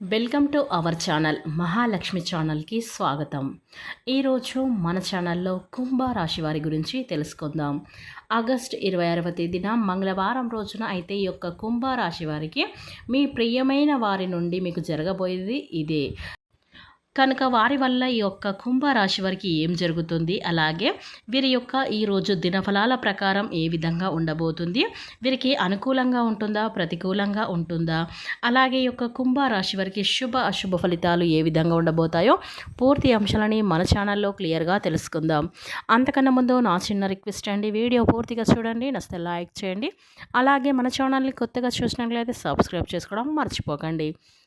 Welcome to our channel Mahalakshmi ఛానల్కి స్వాగతం. ఈరోజు మన ఛానల్లో కుంభ రాశి వారి గురించి తెలుసుకుందాం. ఆగస్ట్ ఇరవై ఆరవ తేదీన మంగళవారం రోజున అయితే ఈ యొక్క కుంభ రాశి వారికి మీ ప్రియమైన వారి నుండి మీకు జరగబోయేది ఇదే. కనుక వారి వల్ల ఈ యొక్క కుంభరాశి వారికి ఏం జరుగుతుంది? అలాగే వీరి యొక్క ఈరోజు దినఫలాల ప్రకారం ఏ విధంగా ఉండబోతుంది? వీరికి అనుకూలంగా ఉంటుందా? ప్రతికూలంగా ఉంటుందా? అలాగే ఈ యొక్క కుంభరాశి వారికి శుభ అశుభ ఫలితాలు ఏ విధంగా ఉండబోతాయో పూర్తి అంశాలని మన ఛానల్లో క్లియర్గా తెలుసుకుందాం. అంతకన్నా ముందు నా చిన్న రిక్వెస్ట్ అండి వీడియో పూర్తిగా చూడండి నచ్చితే లైక్ చేయండి. అలాగే మన ఛానల్ని కొత్తగా చూసినట్లయితే సబ్స్క్రైబ్ చేసుకోవడం మర్చిపోకండి.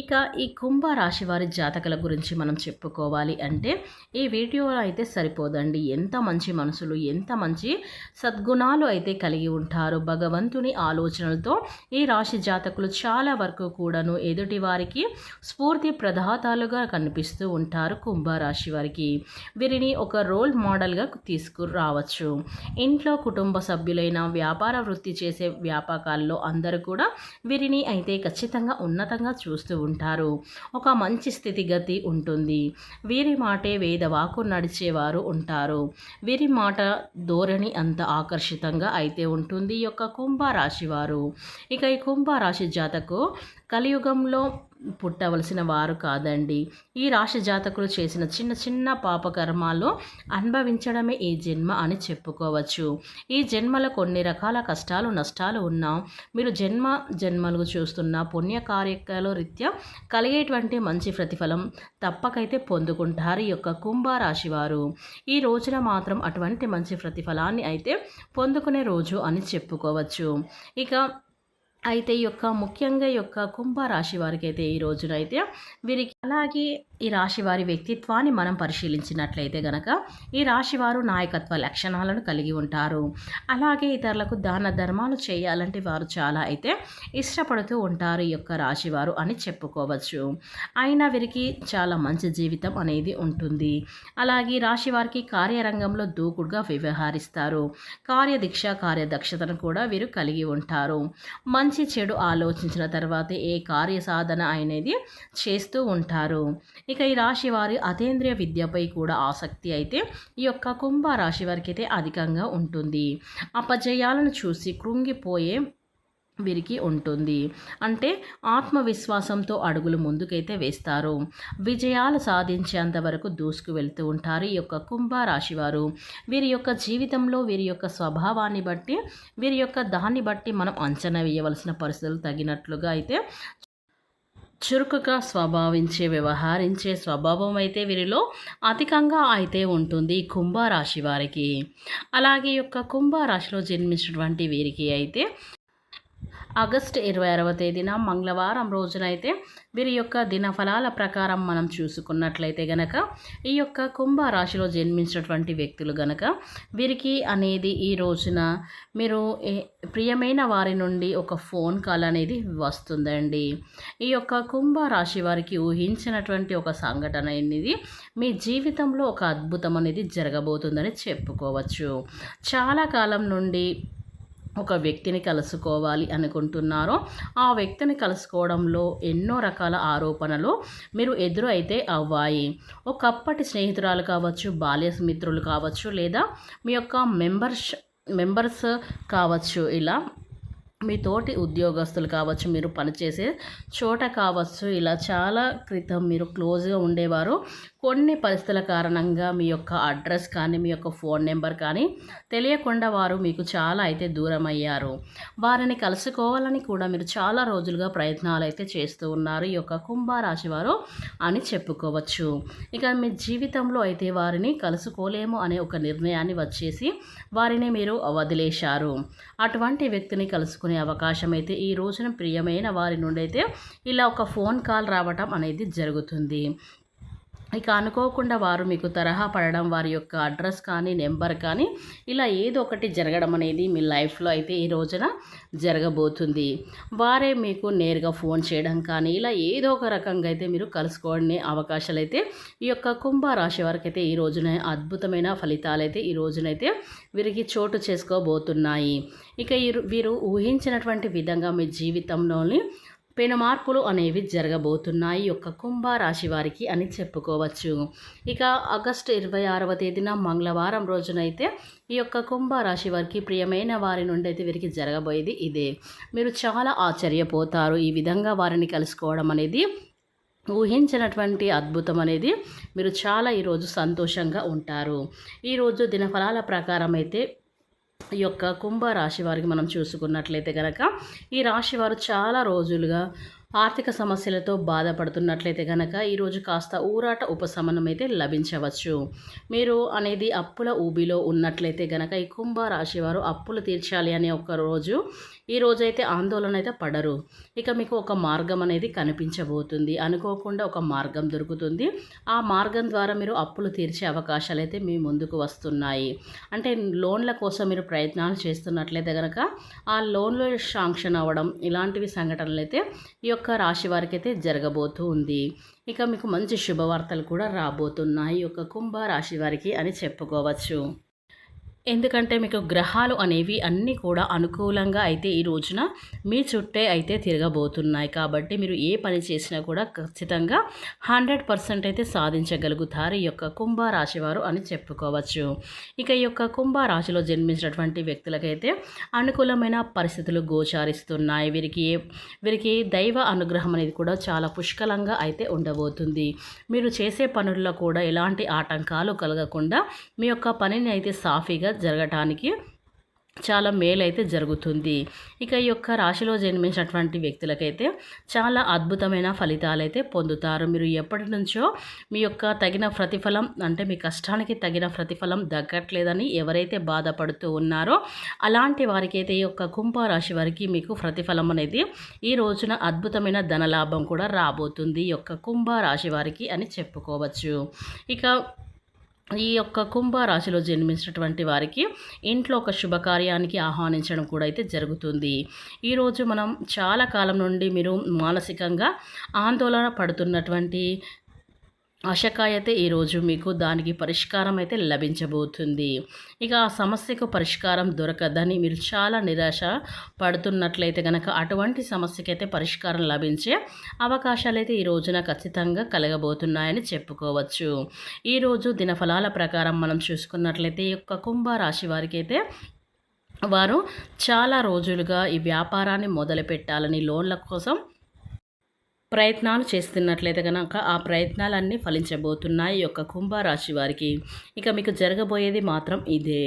ఇక ఈ కుంభ రాశి వారి జాతకుల గురించి మనం చెప్పుకోవాలి అంటే ఈ వీడియోలో అయితే సరిపోదండి. ఎంత మంచి మనసులు ఎంత మంచి సద్గుణాలు అయితే కలిగి ఉంటారు భగవంతుని ఆలోచనలతో ఈ రాశి జాతకులు చాలా వరకు కూడాను ఎదుటి వారికి స్ఫూర్తి ప్రదాతాలుగా కనిపిస్తూ ఉంటారు కుంభరాశి వారికి. వీరిని ఒక రోల్ మోడల్గా తీసుకురావచ్చు. ఇంట్లో కుటుంబ సభ్యులైన వ్యాపార వృత్తి చేసే వ్యాపకాల్లో అందరూ కూడా వీరిని అయితే ఖచ్చితంగా ఉన్నతంగా చూస్తూ ఉంటారు. ఒక మంచి స్థితిగతి ఉంటుంది. వీరి మాటే వేదవాకు నడిచేవారు ఉంటారు. వీరి మాట ధోరణి అంత ఆకర్షితంగా అయితే ఉంటుంది. ఈ యొక్క కుంభరాశి వారు ఇక ఈ కుంభరాశి జాతకు కలియుగంలో పుట్టవలసిన వారు కాదండి. ఈ రాశి జాతకులు చేసిన చిన్న చిన్న పాపకర్మాలు అనుభవించడమే ఈ జన్మ అని చెప్పుకోవచ్చు. ఈ జన్మలో కొన్ని రకాల కష్టాలు నష్టాలు ఉన్నా మీరు జన్మ జన్మలు చూస్తున్న పుణ్య కార్యక్రమాల రీత్యా కలిగేటువంటి మంచి ప్రతిఫలం తప్పకైతే పొందుకుంటారు ఈ యొక్క కుంభరాశి వారు. ఈ రోజున మాత్రం అటువంటి మంచి ప్రతిఫలాన్ని అయితే పొందుకునే రోజు అని చెప్పుకోవచ్చు. ఇక అయితే ఈ యొక్క ముఖ్యంగా ఈ యొక్క కుంభరాశి వారికి అయితే ఈ రోజున అయితే వీరికి అలాగే ఈ రాశి వారి వ్యక్తిత్వాన్ని మనం పరిశీలించినట్లయితే గనక ఈ రాశి వారు నాయకత్వ లక్షణాలను కలిగి ఉంటారు. అలాగే ఇతరులకు దాన ధర్మాలు చేయాలంటే వారు చాలా అయితే ఇష్టపడుతూ ఉంటారు ఈ యొక్క రాశివారు అని చెప్పుకోవచ్చు. అయినా వీరికి చాలా మంచి జీవితం అనేది ఉంటుంది. అలాగే రాశి వారికి కార్యరంగంలో దూకుడుగా వ్యవహరిస్తారు. కార్యదీక్ష కార్యదక్షతను కూడా వీరు కలిగి ఉంటారు. మంచి మంచి చెడు ఆలోచించిన తర్వాత ఏ కార్య సాధన అనేది చేస్తూ ఉంటారు. ఇక ఈ రాశి వారి అతేంద్రియ విద్యపై కూడా ఆసక్తి అయితే ఈ యొక్క కుంభ రాశి వారికి అయితే అధికంగా ఉంటుంది. అపజయాలను చూసి కృంగిపోయే వీరికి ఉంటుంది. అంటే ఆత్మవిశ్వాసంతో అడుగులు ముందుకైతే వేస్తారు. విజయాలు సాధించేంత వరకు దూసుకు వెళ్తూ ఉంటారు ఈ యొక్క కుంభరాశి వారు వీరి యొక్క జీవితంలో వీరి యొక్క స్వభావాన్ని బట్టి వీరి యొక్క దాన్ని బట్టి మనం అంచనా వేయవలసిన పరిస్థితులు తగినట్లుగా అయితే చురుకుగా స్వభావించే వ్యవహరించే స్వభావం అయితే వీరిలో అధికంగా అయితే ఉంటుంది కుంభరాశి వారికి అలాగే యొక్క కుంభరాశిలో జన్మించినటువంటి వీరికి అయితే ఆగస్టు ఇరవై ఆరవ తేదీన మంగళవారం రోజునైతే వీరి యొక్క దినఫలాల ప్రకారం మనం చూసుకున్నట్లయితే గనక ఈ యొక్క కుంభ రాశిలో జన్మించినటువంటి వ్యక్తులు గనక వీరికి అనేది ఈ రోజున మీరు ప్రియమైన వారి నుండి ఒక ఫోన్ కాల్ అనేది వస్తుందండి. ఈ యొక్క కుంభ రాశి వారికి ఊహించినటువంటి ఒక సంఘటన అనేది మీ జీవితంలో ఒక అద్భుతం అనేది జరగబోతుందని చెప్పుకోవచ్చు. చాలా కాలం నుండి ఒక వ్యక్తిని కలుసుకోవాలి అనుకుంటున్నారో ఆ వ్యక్తిని కలుసుకోవడంలో ఎన్నో రకాల ఆరోపణలు మీరు ఎదురు అయితే అవ్వాయి. ఒకప్పటి స్నేహితురాలు కావచ్చు బాల్య మిత్రులు కావచ్చు లేదా మీ యొక్క మెంబర్స్ మెంబర్స్ కావచ్చు ఇలా మీ తోటి ఉద్యోగస్తులు కావచ్చు మీరు పనిచేసే చోట కావచ్చు ఇలా చాలా క్రితం మీరు క్లోజ్గా ఉండేవారు. కొన్ని పరిస్థితుల కారణంగా మీ యొక్క అడ్రస్ కానీ మీ యొక్క ఫోన్ నెంబర్ కానీ తెలియకుండా వారు మీకు చాలా అయితే దూరం అయ్యారు వారిని కలుసుకోవాలని కూడా మీరు చాలా రోజులుగా ప్రయత్నాలు అయితే చేస్తూ ఉన్నారు. ఈ యొక్క కుంభరాశి వారు అని చెప్పుకోవచ్చు. ఇక మీ జీవితంలో అయితే వారిని కలుసుకోలేము అనే ఒక నిర్ణయాన్ని వచ్చేసి వారిని మీరు వదిలేశారు. అటువంటి వ్యక్తిని కలుసుకునే అవకాశం అయితే ఈ రోజున ప్రియమైన వారి నుండి అయితే ఇలా ఒక ఫోన్ కాల్ రావటం అనేది జరుగుతుంది. ఇక అనుకోకుండా వారు మీకు తరహా పడడం వారి యొక్క అడ్రస్ కానీ నెంబర్ కానీ ఇలా ఏదో ఒకటి జరగడం అనేది మీ లైఫ్లో అయితే ఈ రోజున జరగబోతుంది. వారే మీకు నేరుగా ఫోన్ చేయడం కానీ ఇలా ఏదో ఒక రకంగా అయితే మీరు కలుసుకోవడం అవకాశాలు అయితే ఈ యొక్క కుంభరాశి వారికి అయితే ఈ రోజున అద్భుతమైన ఫలితాలు అయితే ఈ రోజునైతే వీరికి చోటు చేసుకోబోతున్నాయి. ఇక వీరు ఊహించినటువంటి విధంగా మీ జీవితంలోని పెను మార్పులు అనేవి జరగబోతున్నాయి. యొక్క కుంభరాశి వారికి అని చెప్పుకోవచ్చు. ఇక ఆగస్టు ఇరవై ఆరవ తేదీన మంగళవారం రోజునైతే ఈ యొక్క కుంభరాశి వారికి ప్రియమైన వారి నుండి అయితే వీరికి జరగబోయేది ఇదే. మీరు చాలా ఆశ్చర్యపోతారు. ఈ విధంగా వారిని కలుసుకోవడం అనేది ఊహించినటువంటి అద్భుతం అనేది మీరు చాలా ఈరోజు సంతోషంగా ఉంటారు. ఈరోజు దినఫలాల ప్రకారం అయితే ఈ యొక్క కుంభరాశి వారికి మనం చూసుకున్నట్లయితే కనుక ఈ రాశి వారు చాలా రోజులుగా ఆర్థిక సమస్యలతో బాధపడుతున్నట్లయితే కనుక ఈరోజు కాస్త ఊరాట ఉపశమనం అయితే లభించవచ్చు. మీరు అనేది అప్పుల ఊబిలో ఉన్నట్లయితే కనుక ఈ కుంభ రాశి వారు అప్పులు తీర్చాలి అనే ఒక రోజు ఈ రోజైతే ఆందోళన అయితే పడరు. ఇక మీకు ఒక మార్గం అనేది కనిపించబోతుంది. అనుకోకుండా ఒక మార్గం దొరుకుతుంది. ఆ మార్గం ద్వారా మీరు అప్పులు తీర్చే అవకాశాలు అయితే మీ ముందుకు వస్తున్నాయి. అంటే లోన్ల కోసం మీరు ప్రయత్నాలు చేస్తున్నట్లయితే కనుక ఆ లోన్లు శాంక్షన్ అవ్వడం ఇలాంటివి సంఘటనలు అయితే ఈ యొక్క యొక్క రాశి వారికి అయితే జరగబోతూ ఉంది. ఇక మీకు మంచి శుభవార్తలు కూడా రాబోతున్నాయి. ఈ యొక్క కుంభ రాశి వారికి అని చెప్పుకోవచ్చు. ఎందుకంటే మీకు గ్రహాలు అనేవి అన్నీ కూడా అనుకూలంగా అయితే ఈ రోజున మీ చుట్టే అయితే తిరగబోతున్నాయి. కాబట్టి మీరు ఏ పని చేసినా కూడా ఖచ్చితంగా హండ్రెడ్ పర్సెంట్ అయితే సాధించగలుగుతారు ఈ యొక్క కుంభరాశివారు అని చెప్పుకోవచ్చు. ఇక ఈ యొక్క కుంభరాశిలో జన్మించినటువంటి వ్యక్తులకైతే అనుకూలమైన పరిస్థితులు గోచారిస్తున్నాయి. వీరికి వీరికి దైవ అనుగ్రహం అనేది కూడా చాలా పుష్కలంగా అయితే ఉండబోతుంది. మీరు చేసే పనుల్లో కూడా ఎలాంటి ఆటంకాలు కలగకుండా మీ యొక్క పనిని అయితే సాఫీగా జరగటానికి చాలా మేలైతే జరుగుతుంది. ఇక ఈ యొక్క రాశిలో జన్మించినటువంటి వ్యక్తులకైతే చాలా అద్భుతమైన ఫలితాలు అయితే పొందుతారు. మీరు ఎప్పటి నుంచో మీ యొక్క తగిన ప్రతిఫలం అంటే మీ కష్టానికి తగిన ప్రతిఫలం దక్కట్లేదని ఎవరైతే బాధపడుతూ ఉన్నారో అలాంటి వారికి అయితే ఈ యొక్క కుంభరాశి వారికి మీకు ప్రతిఫలం అనేది ఈ రోజున అద్భుతమైన ధనలాభం కూడా రాబోతుంది ఈ యొక్క కుంభరాశి వారికి అని చెప్పుకోవచ్చు. ఇక ఈ యొక్క కుంభరాశిలో జన్మించినటువంటి వారికి ఇంట్లో ఒక శుభకార్యానికి ఆహ్వానించడం కూడా అయితే జరుగుతుంది. ఈరోజు మనం చాలా కాలం నుండి మీరు మానసికంగా ఆందోళన పడుతున్నటువంటి ఆశకాయ అయితే ఈరోజు మీకు దానికి పరిష్కారం అయితే లభించబోతుంది. ఇక ఆ సమస్యకు పరిష్కారం దొరకదని మీరు చాలా నిరాశ పడుతున్నట్లయితే కనుక అటువంటి సమస్యకైతే పరిష్కారం లభించే అవకాశాలు అయితే ఈ రోజున ఖచ్చితంగా కలగబోతున్నాయని చెప్పుకోవచ్చు. ఈరోజు దినఫలాల ప్రకారం మనం చూసుకున్నట్లయితే ఈ యొక్క కుంభరాశి వారికి అయితే వారు చాలా రోజులుగా ఈ వ్యాపారాన్ని మొదలుపెట్టాలని లోన్ల కోసం ప్రయత్నాలు చేస్తున్నట్లయితే కనుక ఆ ప్రయత్నాలన్నీ ఫలించబోతున్నాయి యొక్క కుంభరాశి వారికి. ఇక మీకు జరగబోయేది మాత్రం ఇదే.